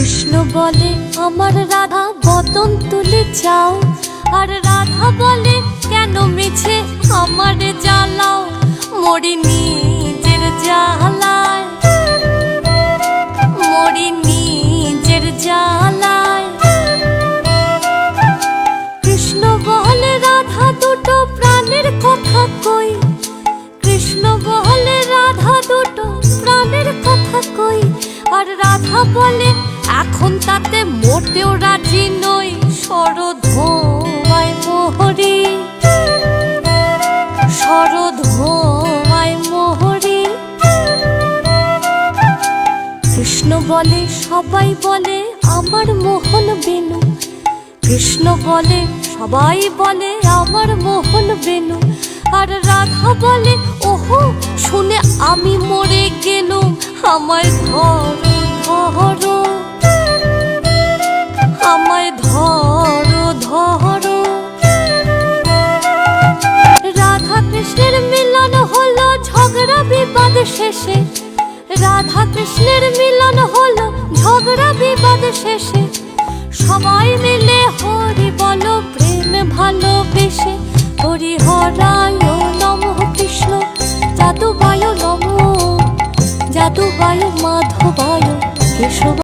কৃষ্ণ বলে, আমার রাধা বদন তুলে যাও আর রাধা বলে, কেন মিছে আমার জ্বালাও মরি নিজের জ্বালায়? মরি নিজের জ্বালায়। কৃষ্ণ বলে, রাধা, দুটো প্রাণের কথা কই। কৃষ্ণ বলে, রাধা, দুটো প্রাণের কথা কই। আর রাধা বলে এখন তাতে মোটেও রাজি নই সরধোয়ায় মোহরি। সরধোয়ায় মোহরি। কৃষ্ণ বলে, সবাই বলে, আমার মোহন বেনু। কৃষ্ণ বলে, সবাই বলে, আমার মোহন বেনু। আর রাধা বলে, ওহো, শুনে আমি মরে গেলুম। আমায় ধরো ধরো কৃষ্ণের মিলন হলো ঝগড়া বিবাদ শেষে। রাধা কৃষ্ণের মিলন হলো ঝগড়া বিবাদ শেষে। সবাই মিলে হরি বলো, প্রেম ভালোবেসে। হরি হরায় নম কৃষ্ণ যাদুবায় নম যাদুবায় মাধবায় কেশব